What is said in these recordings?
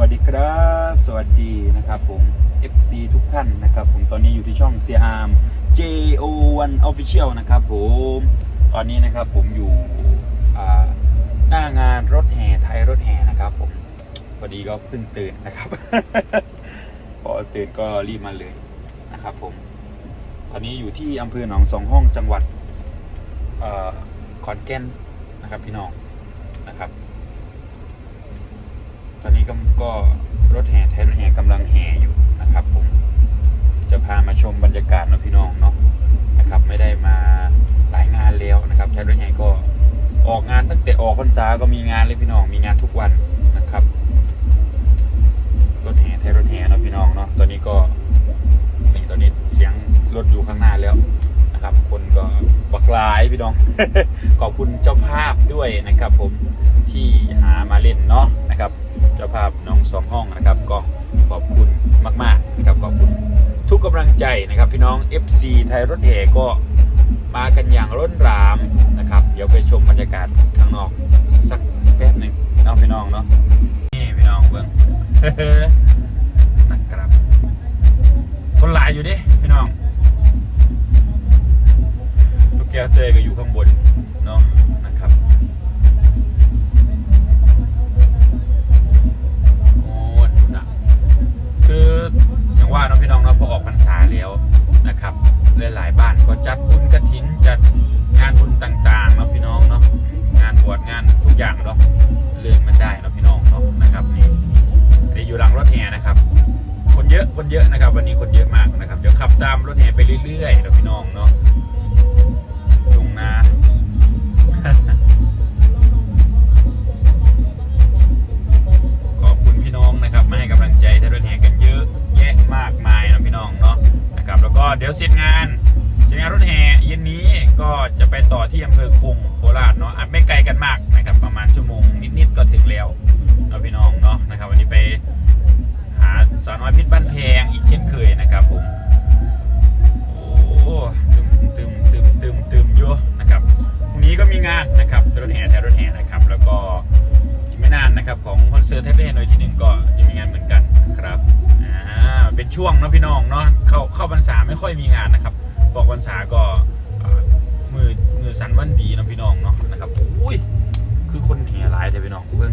วัสดีครับ สวัสดีนะครับผม FC ทุกท่านนะครับผมตอนนี้อยู่ที่ช่อง CRM JO1 Official นะครับผมตอนนี้นะครับผมอยู่หน้างานรถแห่ไทยรถแห่นะครับผมพอดีก็เพิ่งตื่นนะครับ พอตื่นก็รีบมาเลยนะครับผมตอนนี้อยู่ที่อำเภอหนองสองห้องจังหวัดอขอนแก่นนะครับพี่น้องนะครับ ตอนนี้ ก็ก็รถแห่ไทยรถแห่กำลังแห่อยู่นะครับผมจะพามาชมบรรยากาศนะพี่น้องเนาะนะครับ ไม่ได้มาหลายงานแล้วนะครับไทยรถแห่ก็ออกงานตั้งแต่ออกพรรษาก็มีงานเลยพี่น้องมีงานทุกวันนะครับรถแห่ไทยรถแห่เนาะพี่น้องเนาะตอนนี้ก็นี่ตอนนี้เสียงรถอยู่ข้างหน้าแล้วนะครับ คนก็บักลายพี่น้อง ขอบคุณเจ้าภาพด้วยนะครับ ผมที่หามาเล่นเนาะนะครับ เจ้าภาพน้องสองห้องนะครับก็ขอบคุณมากๆนะครับขอบคุณทุกกำลังใจนะครับพี่น้อง FC ไทยรถแห่ก็มากันอย่างล้นหลามนะครับ เดี๋ยวไปชมบรรยากาศข้างนอกสักแป๊บหนึ่งน้องพี่น้องเนาะนี่พี่น้องเบิ้งนะครับคนหลายอยู่ดิพี่น้อง ลูกแก้วเตยก็อยู่ข้างบนเนาะ พอออกพรรษาแล้วนะครับหลายๆบ้านก็จัดบุญกระถินจัดงานบุญต่างๆเนาะพี่น้องเนาะงานบวชงานทุกอย่างเนาะเลื่อนมันได้เนาะพี่น้องเนาะนะครับนี่นี่อยู่หลังรถแห่นะครับ คนเยอะคนเยอะนะครับ วันนี้คนเยอะมากนะครับเดี๋ยวขับตามรถแห่ไปเรื่อยๆเนาะพี่น้องเนาะ ดี๋ยวเสร็จงานเสร็จงานรถแห่เย็นนี้ก็จะไปต่อที่อำเภอคุงโคราชเนาะอาจไม่ไกลกันมากนะครับประมาณชั่วโมงนิดๆก็ถึงแล้วเนาพี่น้องเนาะนะครับวันนี้ไปหาสาวน้อยพิษบ้านแพงอีกเช่นเคยนะครับผมโอ้ตึมตึมตึมตึมตึมอยู่นะครับพรุ่งนี้ก็มีงานนะครับรถแห่แทนรถแห่นะครับ แล้วก็อีกไม่นานนะครับของคอนเสิร์ตเทปเล่หน่อยที่หนึ่งก็จะมีงานเหมือนกันนะครับอ่า เป็นช่วงเนาะพี่น้องเนาะเข้าเข้าพรรษาไม่ค่อยมีงานนะครับ บอกพรรษาก็มือมือสันวันดีเนาะพี่น้องเนาะนะครับอุ้ยคือคนเหียหลายแต่พี่น้องเพิ่ง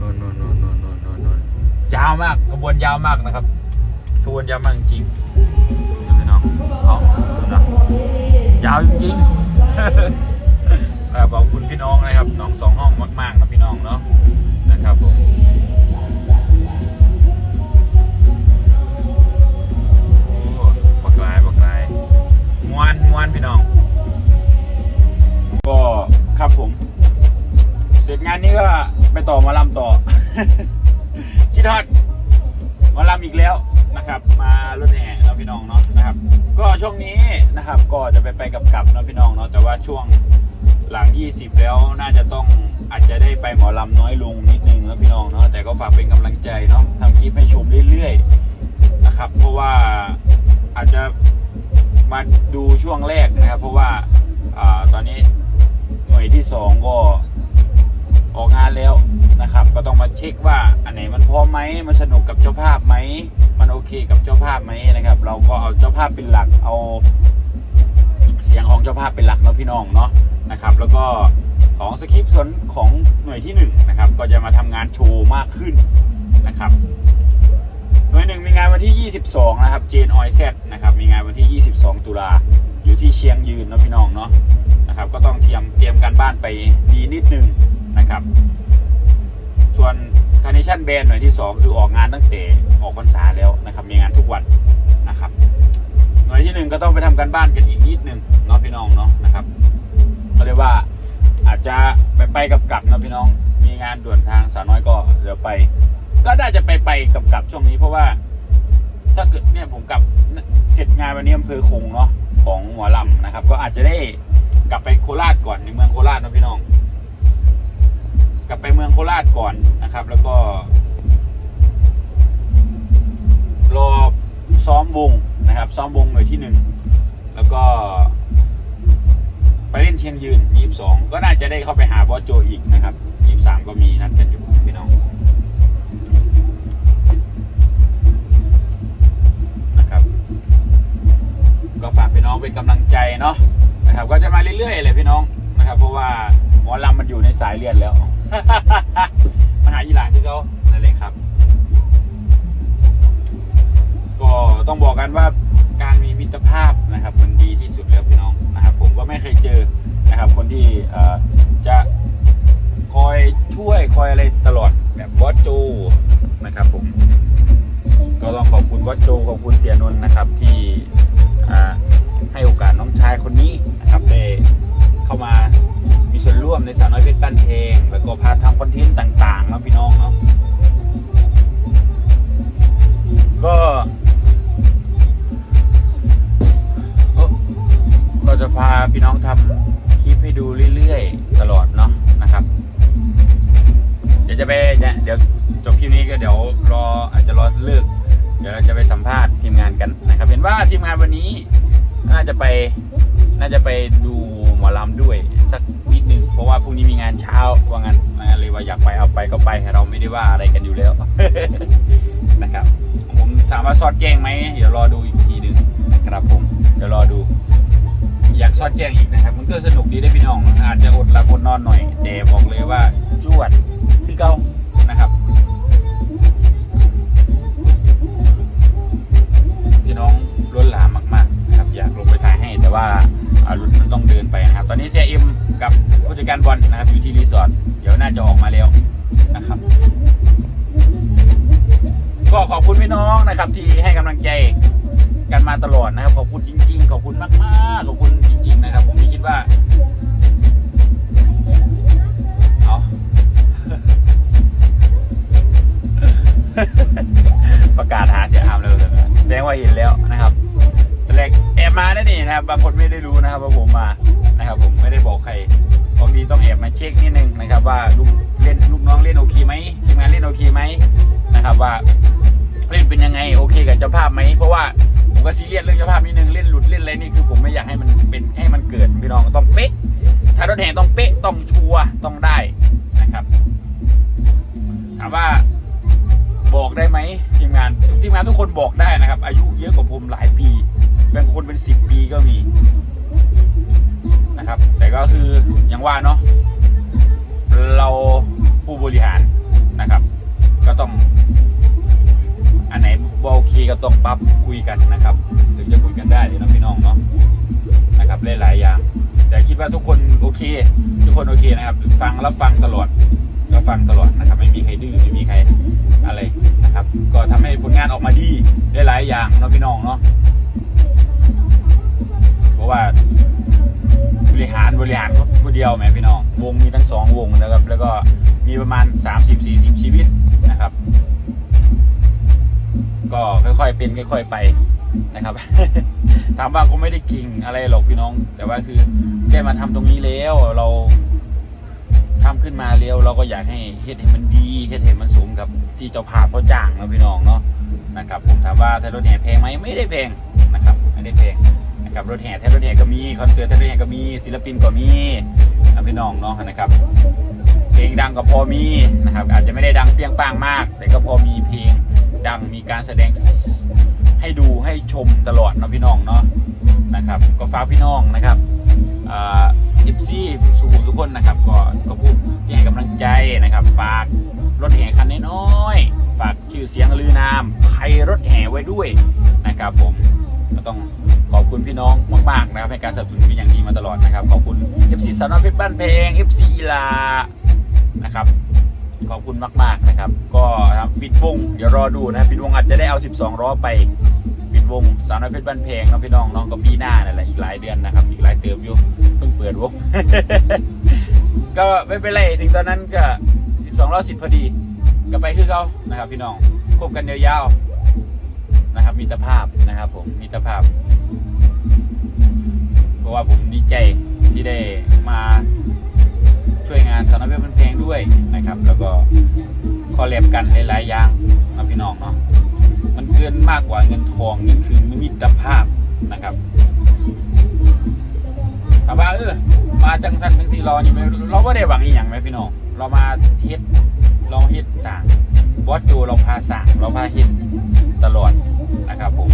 นนนนนนนนนยาวมากขบวนยาวมากนะครับขบวนยาวมากจริงพี่น้องเอานะยาวจริงๆขอบคุณพี่น้องนะครับน้องสองห้องมากๆครับพี่น้องเนาะนะครับผม นะครับ ก็จะไปไปกับกับเนาะพี่น้องเนาะแต่ว่าช่วงหลัง 20 แล้วน่าจะต้องอาจจะได้ไปหมอลำน้อยลงนิดนึงนะพี่น้องเนาะแต่ก็ฝากเป็นกำลังใจเนาะทำคลิปให้ชมเรื่อยๆนะครับ เพราะว่าอาจจะมาดูช่วงแรกนะครับ เพราะว่าอตอนนี้หน่วยที่ 2 ก็ออกงานแล้วนะครับ ก็ต้องมาเช็คว่าอันไหนมันพร้อมไหมมันสนุกกับเจ้าภาพไหมมันโอเคกับเจ้าภาพไหมนะครับ เราก็เอาเจ้าภาพเป็นหลักเอา สียงของเจ้าภาพเป็นหลักเนาะพี่น้องเนาะนะครับ แล้วก็ของสคริปต์ส่วนของหน่วยที่1นะครับก็จะมาทำงานโชว์มากขึ้นนะครับหน่วยหนึ่งมีงานวันที่ 22 นะครับเจนออยแซตนะครับมีงานวันที่ 22 ตุลาอยู่ที่เชียงยืนเนาะพี่น้องเนาะนะครับก็ต้องเตรียมเตรียมการบ้านไปดีนิดนึงนะครับ ส่วนคาร์เนชั่นแบนหน่วยที่ 2 คือออกงานตั้งแต่ออกพรรษาแล้วนะครับมีงานทุกวันนะครับ หน่วยที่หนึ่งก็ต้องไปทำการบ้านกันอีกนิดหนึ่งเนาะพี่น้องเนาะนะครับเขาเรียกว่าอาจจะไปไปกับกลับเนาะพี่น้อง มีงานด่วนทางสาวน้อยก็เดี๋ยวไป ก็น่าจะไปไปกับกลับช่วงนี้เพราะว่า ถ้าเกิดเนี่ยผมกลับเสร็จงานวันนี้อำเภอคงเนาะของหมอลำนะครับ ก็อาจจะได้กลับไปโคราชก่อนในเมืองโคราชนะพี่น้อง กลับไปเมืองโคราชก่อนนะครับ แล้วก็ ซ้อมวงเลยที่หนึ่งแล้วก็ ไปเล่นเชียงยืนยี่สองก็น่าจะได้เข้าไปหาบอสโจอีกนะครับยี่สามก็มีนัดกันอยู่พี่น้องนะครับ ก็ฝากพี่น้องเป็นกำลังใจเนาะนะครับ ก็จะมาเรื่อยๆเลยพี่น้องนะครับ เพราะว่าหมอลำมันอยู่ในสายเลืยนแล้วปัญหาอีหลานที่เขานั่นเลยครับ ก็ต้องบอกกันว่า การมีมิตรภาพนะครับมันดีที่สุดแล้วพี่น้องนะครับผมก็ไม่เคยเจอนะครับ คนที่จะคอยช่วยคอยอะไรตลอดแบบบอสโจนะครับผมก็ต้องขอบคุณวัดโจขอบคุณเสียนนท์นะครับที่ให้โอกาสน้องชายคนนี้นะครับได้เข้ามามีส่วนร่วมในสาวน้อยเพชรบ้านเพลงแล้วก็พาทำคอนเทนต์ต่างๆเนาะพี่น้องเนาะ ดูหมอลำด้วย สักนิดนึงเพราะว่าพรุ่งนี้มีงานเช้าว่างั้นนะเลยว่าอยากไปเอาไปก็ไปเราไม่ได้ว่าอะไรกันอยู่แล้ว นะครับ ผมถามว่าซอดแจ้งไหมเดี๋ยวรอดูอีกทีนึงนะครับผมเดี๋ยวรอดู อยากซอดแจ้งอีกนะครับ มันก็สนุกดีได้พี่น้องอาจจะอดหลับอดนอนหน่อยแต่บอกเลยว่าจวดคือเก่า ครับที่ให้กำลังใจกันมาตลอดนะครับ ขอบคุณจริง ๆ ขอบคุณมากๆขอบคุณจริง ๆ นะครับ ผมไม่คิดว่าเอาประกาศหาเสียงอามเลยแสดงว่าเห็นแล้วนะครับแตอนแรกแอบมาได้นี่นะครับบางคนไม่ได้รู้นะครับว่าผมมานะครับ ผมไม่ได้บอกใครบางทีต้องแอบมาเช็คนิดนึงนะครับ ว่าลูกเล่นลูกน้องเล่นโอเคไหมทีมงานเล่นโอเคไหมนะครับว่า เล่นเป็นยังไงโอเคกับเจ้าภาพไหมเพราะว่าผมก็ซีเรียสเรื่องเจ้าภาพนิดนึงเล่นหลุดเล่นอะไรนี่คือผมไม่อยากให้มันเป็นให้มันเกิดพี่น้องต้องเป๊ะ ถ้ารถแห่ต้องเป๊ะต้องชัวร์ต้องได้นะครับถามว่าบอกได้ไหมทีมงานทีมงานทุกคนบอกได้นะครับ อายุเยอะกว่าผมหลายปีบางคนเป็นสิบปีก็มีนะครับ แต่ก็คืออย่างว่าเนาะเราผู้บริหารนะครับ ก็ต้อง อันไหนบโอเคก็ต้องปรับคุยกันนะครับ ถึงจะคุยกันได้นะพี่น้องเนาะนะครับหลายๆอย่าง แต่คิดว่าทุกคนโอเค ทุกคนโอเคนะครับ ฟังแล้วฟังตลอดก็ฟังตลอดนะครับ ไม่มีใครดื้อไม่มีใครอะไรนะครับ ก็ทำให้ผลงานออกมาดีได้หลายอย่างเนาะพี่น้องเนาะเพราะว่าบริหารบริหารคนเดียวแหมพี่น้อง วงมีทั้งสองวงนะครับ แล้วก็มีประมาณ 30-40 ชีวิตนะครับ ก็ค่อยๆเป็นค่อย ๆไปนะครับ ถามว่าก็ไม่ได้กิ่งอะไรหรอกพี่น้อง แต่ว่าคือได้มาทำตรงนี้แล้วเราทำขึ้นมาแล้วเราก็อยากให้เฮ็ดให้มันดีเฮ็ดให้มันสมกับที่เจ้าภาพเขาจ้างนะพี่น้องเนาะนะครับผมถามว่าถ้ารถแห่แพงไหมไม่ได้แพงนะครับไม่ได้แพงนะครับรถแห่แท้รถแห่ก็มีคอนเสิร์ตแท้รถแห่ก็มีศิลปินก็มีนะพี่น้องเนาะนะครับเพลงดังก็พอมีนะครับอาจจะไม่ได้ดังเปรี้ยงป้างมาก แต่ก็พอมีเพลง ดังมีการแสดงให้ดูให้ชมตลอดเนาะพี่น้องเนาะนะครับ ก็ฝากพี่น้องนะครับอิฟซี่สุขุมทุกคนนะครับ ก็ก็พูดที่ให้กำลังใจนะครับฝากรถแห่คันน้อยๆฝากชื่อเสียงลือนามไทยรถแห่ไว้ด้วยนะครับ ผมก็ต้องขอบคุณพี่น้องมากๆนะครับให้การสนับสนุนเป็นอย่างดีมาตลอดนะครับขอบคุณ FC สาวน้อยเพชรบ้านเพลง FC อีลา ขอบคุณมากๆนะครับ ก็ทำปิดวงเดี๋ยวรอดูนะปิดวงอาจจะได้เอา 12ล้อไปปิดวงสาวน้อยเพชรบ้านเพลงน้องพี่น้องน้องก็ปีหน้านั่นแหละอีกหลายเดือนนะครับ อีกหลายเติมอยู่เพิ่งเปิดวง ก็ไม่เป็นไรถึงตอนนั้นก็ 12ล้อสิบพอดีก็ไปคือเขานะครับ พี่น้องคบกันยาวๆนะครับมิตรภาพนะครับ ผมมิตรภาพ เพราะว่าผมดีใจที่ได้มา ช่วยงานสารพัดมันเพลงด้วยนะครับ แล้วก็คอลแลบกันหลายๆอย่างนะพี่น้องเนาะมันเกินมากกว่าเงินทองนั่นคือมิตรภาพนะครับถามว่าเออมาจังสันทั้งที่รอนี่ไหมเราก็ได้หวังอีกอย่างไหมพี่น้องเรามาเฮ็ดเราเฮ็ดสั่งบอสโจเราพาสั่งเราพาเฮ็ดตลอดนะครับผม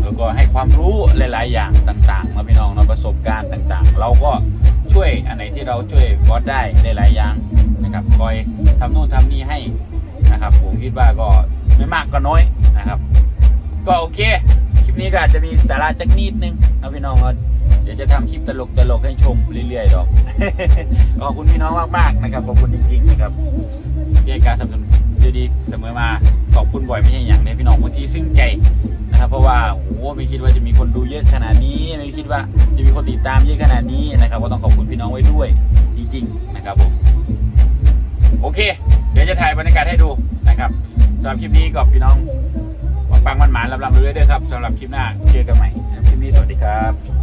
แล้วแล้วก็ให้ความรู้หลาย ๆ อย่างต่างๆมาพี่น้องเนาะประสบการณ์ต่าง ๆ เราก็ ช่วยอันไหนที่เราช่วยบอสได้หลายอย่างนะครับคอยทำนู่นทำนี่ให้นะครับ ผมคิดว่าก็ไม่มากก็น้อยนะครับ ก็โอเค คลิปนี้ก็อาจจะมีสาระจักนิดนึงนะพี่น้องเดี๋ยวจะทำคลิปตลกตลกๆให้ชมเรื่อยๆดอกขอบคุณพี่น้องมากๆนะครับขอบคุณจริงๆนะครับที่ให้การสนับสนุน ดีๆเสมอมาขอบคุณบ่อยไม่ใช่อย่างนี้พี่น้องบางทีซึ้งใจนะครับ เพราะว่าโอ้ไม่คิดว่าจะมีคนดูเยอะขนาดนี้ ไม่คิดว่าจะมีคนติดตามเยอะขนาดนี้นะครับก็ต้องขอบคุณพี่น้องไว้ด้วยจริง ๆ นะครับผมโอเค เดี๋ยวจะถ่ายบรรยากาศให้ดูนะครับสำหรับคลิปนี้ก็พี่น้องปังมันหมานๆลำเรื่อยๆด้วยครับสำหรับคลิปหน้าเจอกันใหม่คลิปนี้สวัสดีครับ